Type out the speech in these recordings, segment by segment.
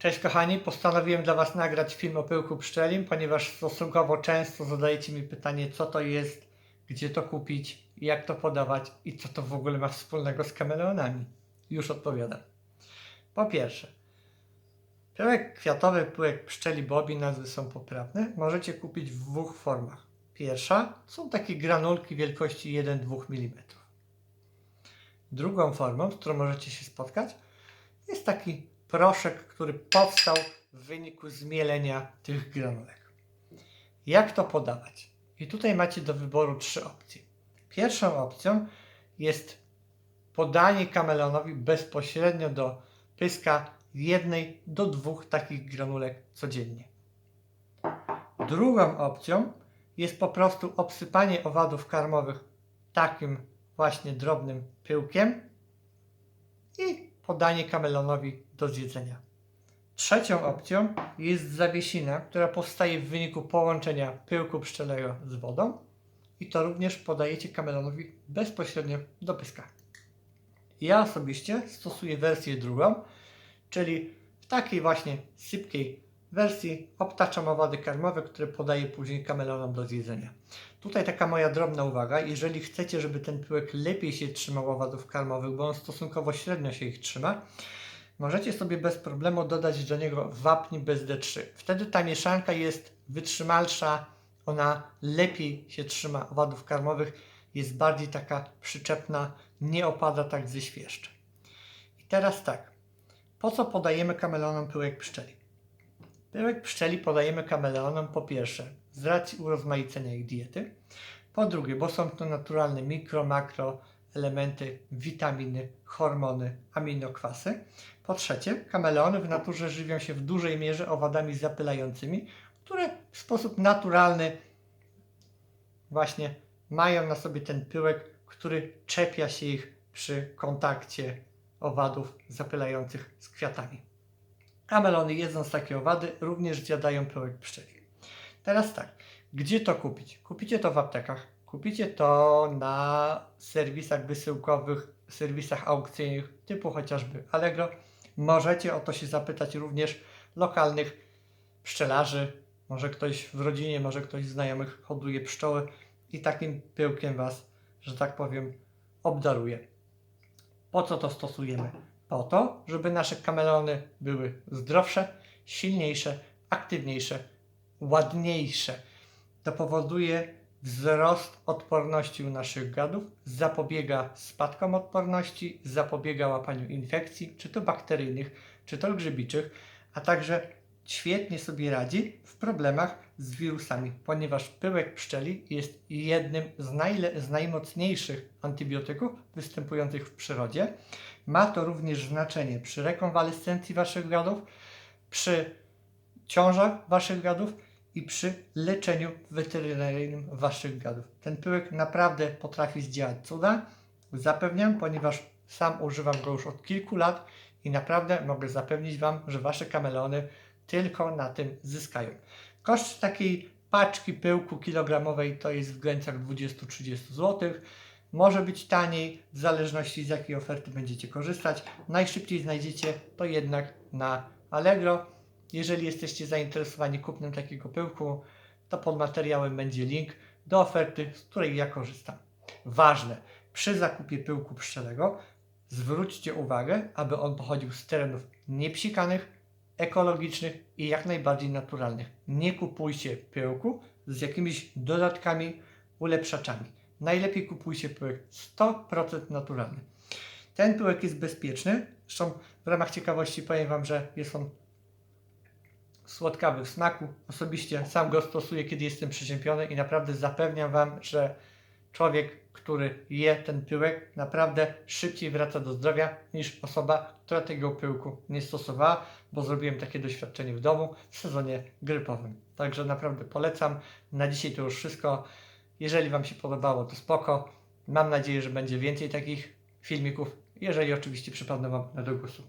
Cześć kochani, postanowiłem dla Was nagrać film o pyłku pszczelim, ponieważ stosunkowo często zadajecie mi pytanie, co to jest, gdzie to kupić, jak to podawać i co to w ogóle ma wspólnego z kameleonami. Już odpowiadam. Po pierwsze, pyłek kwiatowy, pyłek pszczeli bobi, nazwy są poprawne, możecie kupić w dwóch formach. Pierwsza są takie granulki wielkości 1-2 mm. Drugą formą, z którą możecie się spotkać, jest taki proszek, który powstał w wyniku zmielenia tych granulek. Jak to podawać? I tutaj macie do wyboru trzy opcje. Pierwszą opcją jest podanie kameleonowi bezpośrednio do pyska jednej do dwóch takich granulek codziennie. Drugą opcją jest po prostu obsypanie owadów karmowych takim właśnie drobnym pyłkiem i podanie kameleonowi do zjedzenia. Trzecią opcją jest zawiesina, która powstaje w wyniku połączenia pyłku pszczelego z wodą i to również podajecie kameleonowi bezpośrednio do pyska. Ja osobiście stosuję wersję drugą, czyli w takiej właśnie sypkiej wersji obtaczam owady karmowe, które podaję później kameleonom do zjedzenia. Tutaj taka moja drobna uwaga, jeżeli chcecie, żeby ten pyłek lepiej się trzymał owadów karmowych, bo on stosunkowo średnio się ich trzyma, możecie sobie bez problemu dodać do niego wapń bez D3. Wtedy ta mieszanka jest wytrzymalsza, ona lepiej się trzyma owadów karmowych, jest bardziej taka przyczepna, nie opada tak ze świerszczy. I teraz tak, po co podajemy kameleonom pyłek pszczeli? Pyłek pszczeli podajemy kameleonom po pierwsze z racji urozmaicenia ich diety, po drugie, bo są to naturalne mikro, makro elementy, witaminy, hormony, aminokwasy. Po trzecie, kameleony w naturze żywią się w dużej mierze owadami zapylającymi, które w sposób naturalny właśnie mają na sobie ten pyłek, który czepia się ich przy kontakcie owadów zapylających z kwiatami. Kamelony jedząc takie owady również zjadają pyłek pszczeli. Teraz tak, gdzie to kupić? Kupicie to w aptekach, kupicie to na serwisach wysyłkowych, serwisach aukcyjnych typu chociażby Allegro. Możecie o to się zapytać również lokalnych pszczelarzy. Może ktoś w rodzinie, może ktoś z znajomych hoduje pszczoły i takim pyłkiem Was, że tak powiem, obdaruje. Po co to stosujemy? Po to, żeby nasze kameleony były zdrowsze, silniejsze, aktywniejsze, ładniejsze. To powoduje wzrost odporności u naszych gadów, zapobiega spadkom odporności, zapobiega łapaniu infekcji, czy to bakteryjnych, czy to grzybiczych, a także świetnie sobie radzi w problemach z wirusami, ponieważ pyłek pszczeli jest jednym z, najle- z najmocniejszych antybiotyków występujących w przyrodzie. Ma to również znaczenie przy rekonwalescencji waszych gadów, przy ciążach waszych gadów i przy leczeniu weterynaryjnym waszych gadów. Ten pyłek naprawdę potrafi zdziałać cuda, zapewniam, ponieważ sam używam go już od kilku lat i naprawdę mogę zapewnić Wam, że Wasze kameleony tylko na tym zyskają. Koszt takiej paczki pyłku kilogramowej to jest w granicach 20-30 zł. Może być taniej, w zależności z jakiej oferty będziecie korzystać. Najszybciej znajdziecie to jednak na Allegro. Jeżeli jesteście zainteresowani kupnem takiego pyłku, to pod materiałem będzie link do oferty, z której ja korzystam. Ważne, przy zakupie pyłku pszczelego zwróćcie uwagę, aby on pochodził z terenów niepsikanych, ekologicznych i jak najbardziej naturalnych. Nie kupujcie pyłku z jakimiś dodatkami, ulepszaczami. Najlepiej kupujcie pyłek 100% naturalny. Ten pyłek jest bezpieczny. Zresztą w ramach ciekawości powiem Wam, że jest on słodkawy w smaku. Osobiście sam go stosuję, kiedy jestem przeziębiony i naprawdę zapewniam Wam, że człowiek, który je ten pyłek, naprawdę szybciej wraca do zdrowia niż osoba, która tego pyłku nie stosowała, bo zrobiłem takie doświadczenie w domu w sezonie grypowym. Także naprawdę polecam. Na dzisiaj to już wszystko. Jeżeli Wam się podobało, to spoko. Mam nadzieję, że będzie więcej takich filmików, jeżeli oczywiście przypadną Wam na do głosu.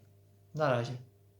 Na razie.